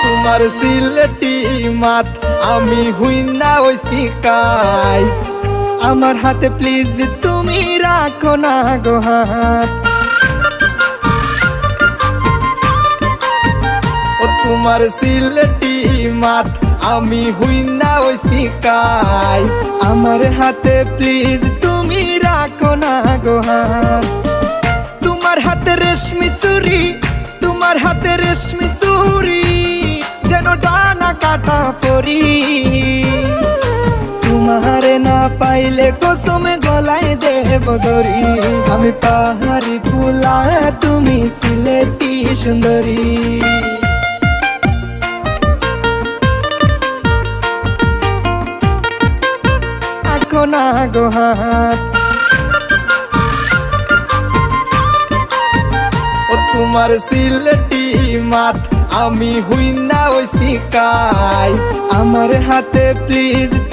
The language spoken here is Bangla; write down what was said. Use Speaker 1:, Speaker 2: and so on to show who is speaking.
Speaker 1: তোমার সিলেটি মাত, আমি হুই না ওই শিকাই আমার হাতে প্লিজ তুমি রাখো না গো হাত। তোমার সিলেটি মাত, আমি হুই না ওই শিকাই আমার হাতে প্লিজ তুমি রাখো না গো হাত। তোমার হাতে রেশমি চুরি, তোমার হাতে রেশমি কাটা পরি তোমারে না পাইলে কসমে গলায় দেব দরি আমি পাহাড়ি কুলা, তুমি সিলেটি সুন্দরী। না গো হাত। ও তোমার সিলেটি মাত। আমি হুই না ওই শিকাই। আমার হাতে প্লিজ